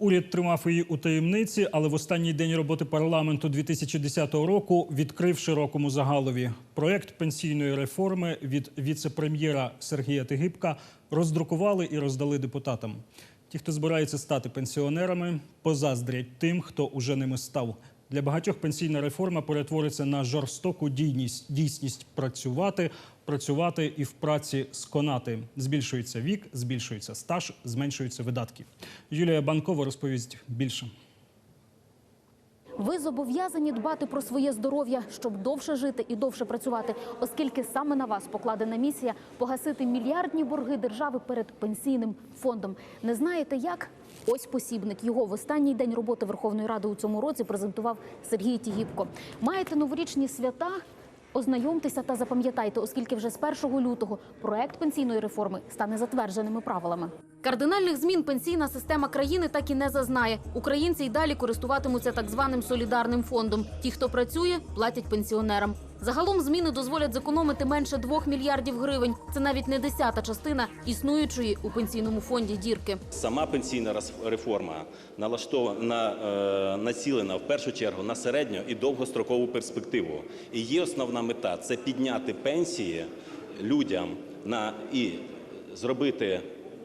Уряд тримав її у таємниці, але в останній день роботи парламенту 2010 року відкрив широкому загалові. Проект пенсійної реформи від віце-прем'єра Сергія Тигибка роздрукували і роздали депутатам. Ті, хто збирається стати пенсіонерами, позаздрять тим, хто уже ними став. Для багатьох пенсійна реформа перетвориться на жорстоку дійність, дійсність працювати, працювати і в праці сконати. Збільшується вік, збільшується стаж, зменшуються видатки. Юлія Банкова розповість більше. Ви зобов'язані дбати про своє здоров'я, щоб довше жити і довше працювати, оскільки саме на вас покладена місія погасити мільярдні борги держави перед пенсійним фондом. Не знаєте як? Ось посібник. Його в останній день роботи Верховної Ради у цьому році презентував Сергій Тігіпко. Маєте новорічні свята? Ознайомтеся та запам'ятайте, оскільки вже з 1 лютого проект пенсійної реформи стане затвердженими правилами. Кардинальних змін пенсійна система країни так і не зазнає. Українці й далі користуватимуться так званим солідарним фондом. Ті, хто працює, платять пенсіонерам. Загалом зміни дозволять зекономити менше 2 мільярдів гривень. Це навіть не десята частина існуючої у пенсійному фонді дірки. Сама пенсійна реформа налаштована е, націлена в першу чергу на середньо і довгострокову перспективу. І є основна мета це підняти пенсії людям на і зробити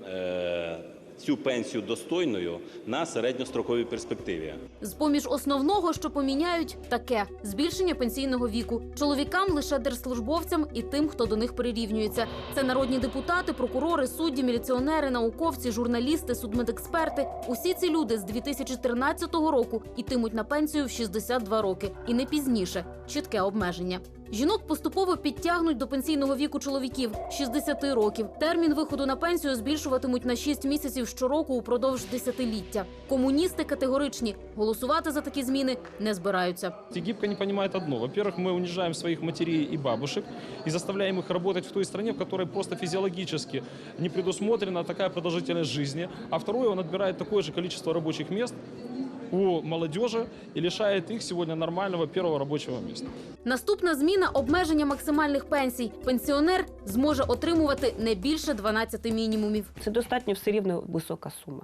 е, цю пенсію достойною на середньостроковій перспективі. З поміж основного, що поміняють, таке збільшення пенсійного віку чоловікам лише держслужбовцям і тим, хто до них прирівнюється. Це народні депутати, прокурори, судді, міліціонери, науковці, журналісти, судмедексперти. Усі ці люди з 2013 року ітимуть на пенсію в 62 роки і не пізніше. Чітке обмеження. Жінок поступово підтягнуть до пенсійного віку чоловіків 60 років. Термін виходу на пенсію збільшуватимуть на 6 місяців щороку упродовж десятиліття. Комуністи категоричні голосувати за такі зміни не збираються. Гибко не понимает одно. Во-первых, мы унижаем своих матерей и бабушек и заставляем их работать в той стране, в которой просто физиологически не предусмотрена такая продолжительность жизни. А второе, он отбирает такое же количество рабочих мест у молодежи и лишает их сегодня нормального первого рабочего места. Наступна зміна обмеження максимальних пенсій. Пенсіонер зможе отримувати не більше 12 мінімумів. Це достатньо все рівно висока сума.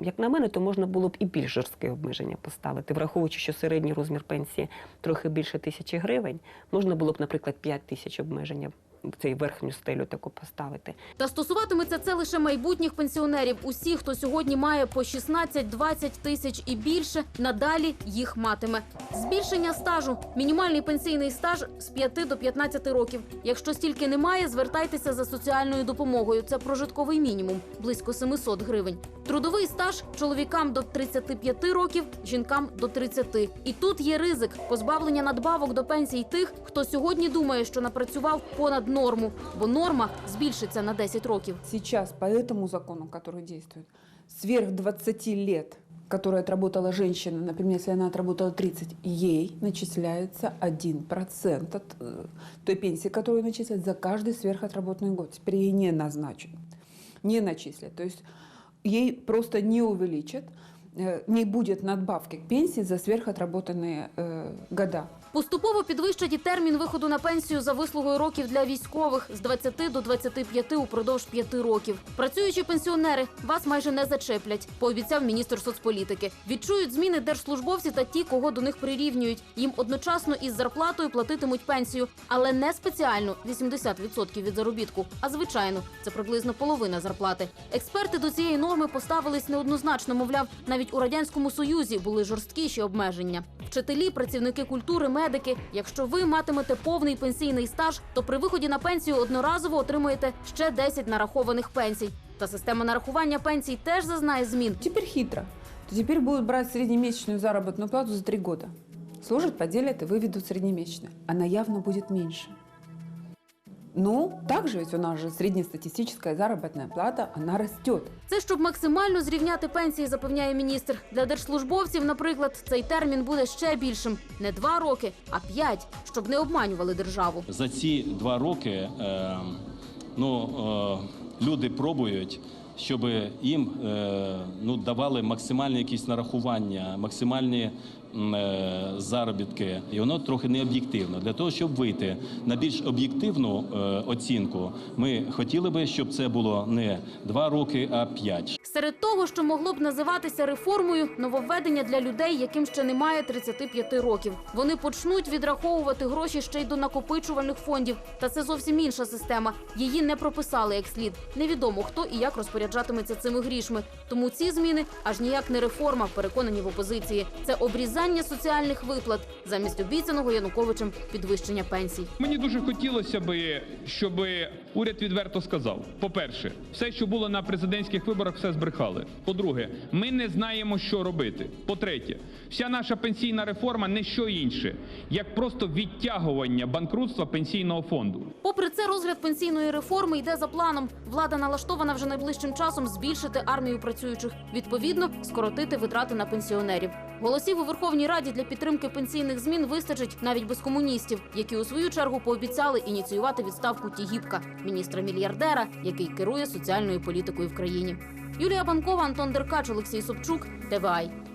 Як на мене, то можна було б і більш жорстке обмеження поставити, враховуючи, що середній розмір пенсії трохи більше тисячі гривень, можна було б, наприклад, 5 тисяч обмеження цей верхню стелю таку поставити. Та стосуватиметься це лише майбутніх пенсіонерів. Усі, хто сьогодні має по 16-20 тисяч і більше, надалі їх матиме. Збільшення стажу. Мінімальний пенсійний стаж з 5 до 15 років. Якщо стільки немає, звертайтеся за соціальною допомогою. Це прожитковий мінімум близько 700 гривень. Трудовий стаж чоловікам до 35 років, жінкам до 30. І тут є ризик позбавлення надбавок до пенсій тих, хто сьогодні думає, що напрацював понад норму, бо норма збільшиться на 10 років. Сейчас по этому закону, который действует, сверх 20 лет, которые отработала женщина, например, если она отработала 30, ей начисляется 1% от э, той пенсии, которую начисляют за каждый сверхотработанный год. Теперь ей не назначат, не начислят. То есть ей просто не увеличат, э, не будет надбавки к пенсии за сверхотработанные э, года. Поступово підвищать і термін виходу на пенсію за вислугою років для військових з 20 до 25 упродовж 5 років. Працюючі пенсіонери вас майже не зачеплять, пообіцяв міністр соцполітики. Відчують зміни держслужбовці та ті, кого до них прирівнюють. Їм одночасно із зарплатою платитимуть пенсію, але не спеціально 80% від заробітку, а звичайно, це приблизно половина зарплати. Експерти до цієї норми поставились неоднозначно. Мовляв, навіть у радянському союзі були жорсткіші обмеження. Вчителі, працівники культури, медики. Якщо ви матимете повний пенсійний стаж, то при виході на пенсію одноразово отримуєте ще 10 нарахованих пенсій. Та система нарахування пенсій теж зазнає змін. Теперь хитро. То теперь будут брать среднемесячную заработную плату за три года. Служить поделят и выведут среднемесячную. Она явно будет меньше. Ну, также ведь у нас же среднестатистическая заработная плата, она растет. Це щоб максимально зрівняти пенсії, запевняє міністр. Для держслужбовців, наприклад, цей термін буде ще більшим не два роки, а п'ять, щоб не обманювали державу. За ці два роки е, ну, е, люди пробують, щоб їм е, ну, давали максимальні якісь нарахування, максимальні заробітки, і воно трохи не об'єктивно. Для того, щоб вийти на більш об'єктивну е, оцінку, ми хотіли би, щоб це було не два роки, а п'ять. Серед того, що могло б називатися реформою, нововведення для людей, яким ще немає 35 років. Вони почнуть відраховувати гроші ще й до накопичувальних фондів. Та це зовсім інша система. Її не прописали як слід. Невідомо хто і як розпоряджатиметься цими грішми. Тому ці зміни аж ніяк не реформа, переконані в опозиції. Це обрізання соціальних виплат замість обіцяного Януковичем підвищення пенсій. Мені дуже хотілося би, щоб уряд відверто сказав: по-перше, все, що було на президентських виборах, все збрехали. По-друге, ми не знаємо, що робити. По-третє, вся наша пенсійна реформа не що інше, як просто відтягування банкрутства пенсійного фонду. Попри це, розгляд пенсійної реформи йде за планом. Влада налаштована вже найближчим часом збільшити армію працюючих, відповідно, скоротити витрати на пенсіонерів. Голосів у Верховній Раді для підтримки пенсійних змін вистачить навіть без комуністів, які у свою чергу пообіцяли ініціювати відставку Тігіпка, міністра мільярдера, який керує соціальною політикою в країні. Юлія Банкова, Антон Деркач, Олексій Собчук, ТВАЙ.